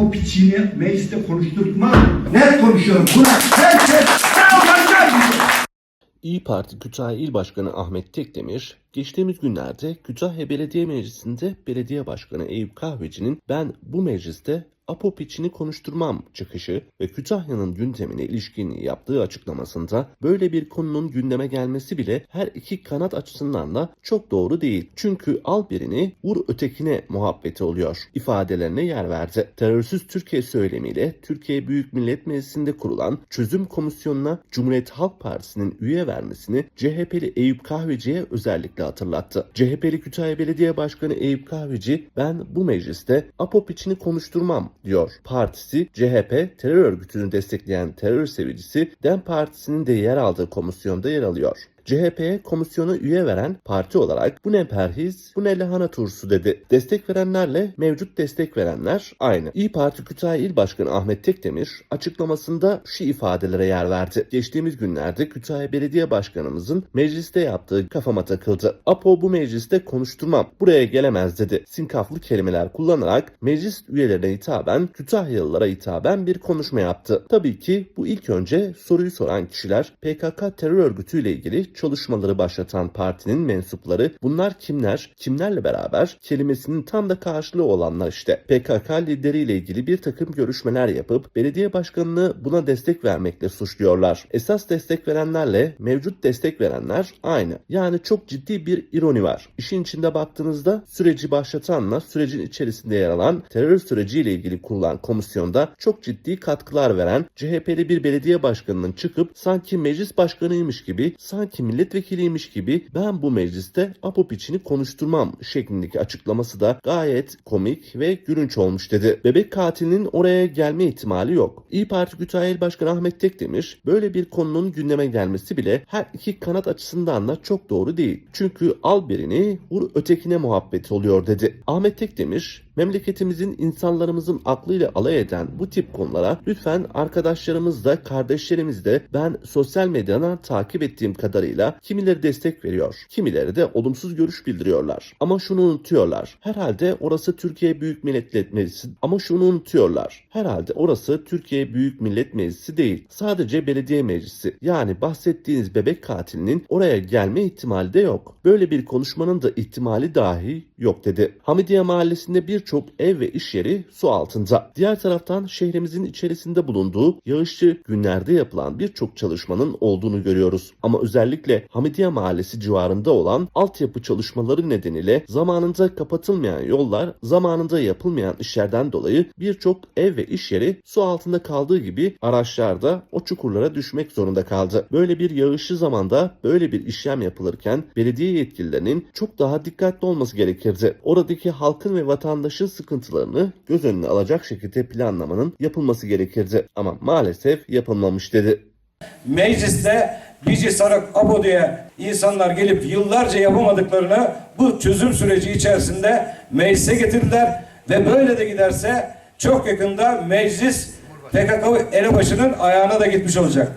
Apo piçini mecliste konuşturtmam. Net konuşuyorum. Buna herkes inanacak. İyi Parti Kütahya İl Başkanı Ahmet Tekdemir, geçtiğimiz günlerde Kütahya Belediye Meclisi'nde Belediye Başkanı Eyüp Kahveci'nin ben bu mecliste APOP içini konuşturmam çıkışı ve Kütahya'nın gündemine ilişkin yaptığı açıklamasında böyle bir konunun gündeme gelmesi bile her iki kanat açısından da çok doğru değil. Çünkü al birini vur ötekine muhabbeti oluyor ifadelerine yer verdi. Terörsüz Türkiye söylemiyle Türkiye Büyük Millet Meclisi'nde kurulan çözüm komisyonuna Cumhuriyet Halk Partisi'nin üye vermesini CHP'li Eyüp Kahveci'ye özellikle hatırlattı. CHP'li Kütahya Belediye Başkanı Eyüp Kahveci ben bu mecliste APOP içini konuşturmam diyor. Partisi CHP terör örgütünü destekleyen terör sevicisi DEM Partisi'nin de yer aldığı komisyonda yer alıyor. CHP'ye komisyona üye veren parti olarak bu ne perhiz, bu ne lahana turşusu dedi. Destek verenlerle mevcut destek verenler aynı. İyi Parti Kütahya İl Başkanı Ahmet Tekdemir açıklamasında şu ifadelere yer verdi. Geçtiğimiz günlerde Kütahya Belediye Başkanımızın mecliste yaptığı kafama takıldı. Apo bu mecliste konuşturmam, buraya gelemez dedi. Sinkaflı kelimeler kullanarak meclis üyelerine hitaben, Kütahyalılara hitaben bir konuşma yaptı. Tabii ki bu ilk önce soruyu soran kişiler PKK terör örgütüyle ilgili çalışmaları başlatan partinin mensupları bunlar kimler, kimlerle beraber kelimesinin tam da karşılığı olanlar işte. PKK lideriyle ilgili bir takım görüşmeler yapıp belediye başkanını buna destek vermekle suçluyorlar. Esas destek verenlerle mevcut destek verenler aynı. Yani çok ciddi bir ironi var. İşin içinde baktığınızda süreci başlatanla sürecin içerisinde yer alan terör süreciyle ilgili kurulan komisyonda çok ciddi katkılar veren CHP'li bir belediye başkanının çıkıp sanki meclis başkanıymış gibi, sanki milletvekiliymiş gibi ben bu mecliste APOP içini konuşturmam şeklindeki açıklaması da gayet komik ve gülünç olmuş dedi. Bebek katilinin oraya gelme ihtimali yok. İyi Parti Kütahya Başkanı Ahmet Tekdemir böyle bir konunun gündeme gelmesi bile her iki kanat açısından da çok doğru değil. Çünkü al birini vur ötekine muhabbeti oluyor dedi. Ahmet Tekdemir memleketimizin insanlarımızın aklıyla alay eden bu tip konulara lütfen arkadaşlarımız da kardeşlerimiz de ben sosyal medyadan takip ettiğim kadarıyla kimileri destek veriyor, kimileri de olumsuz görüş bildiriyorlar. Ama şunu unutuyorlar. Herhalde orası Türkiye Büyük Millet Meclisi ama şunu unutuyorlar. Herhalde orası Türkiye Büyük Millet Meclisi değil. Sadece belediye meclisi. Yani bahsettiğiniz bebek katilinin oraya gelme ihtimali de yok. Böyle bir konuşmanın da ihtimali dahi yok dedi. Hamidiye Mahallesi'nde birçok ev ve iş yeri su altında. Diğer taraftan şehrimizin içerisinde bulunduğu yağışlı günlerde yapılan birçok çalışmanın olduğunu görüyoruz. Ama özellikle Hamidiye Mahallesi civarında olan altyapı çalışmaları nedeniyle zamanında kapatılmayan yollar, zamanında yapılmayan işlerden dolayı birçok ev ve iş yeri su altında kaldığı gibi araçlar da o çukurlara düşmek zorunda kaldı. Böyle bir yağışlı zamanda böyle bir işlem yapılırken belediye yetkililerinin çok daha dikkatli olması gerekirdi. Oradaki halkın ve vatandaşın sıkıntılarını göz önüne alacak şekilde planlamanın yapılması gerekirdi. Ama maalesef yapılmamış dedi. mecliste Bici Sarak Abo diye insanlar gelip yıllarca yapamadıklarını bu çözüm süreci içerisinde meclise getirdiler ve böyle de giderse çok yakında meclis PKK elebaşının ayağına da gitmiş olacak.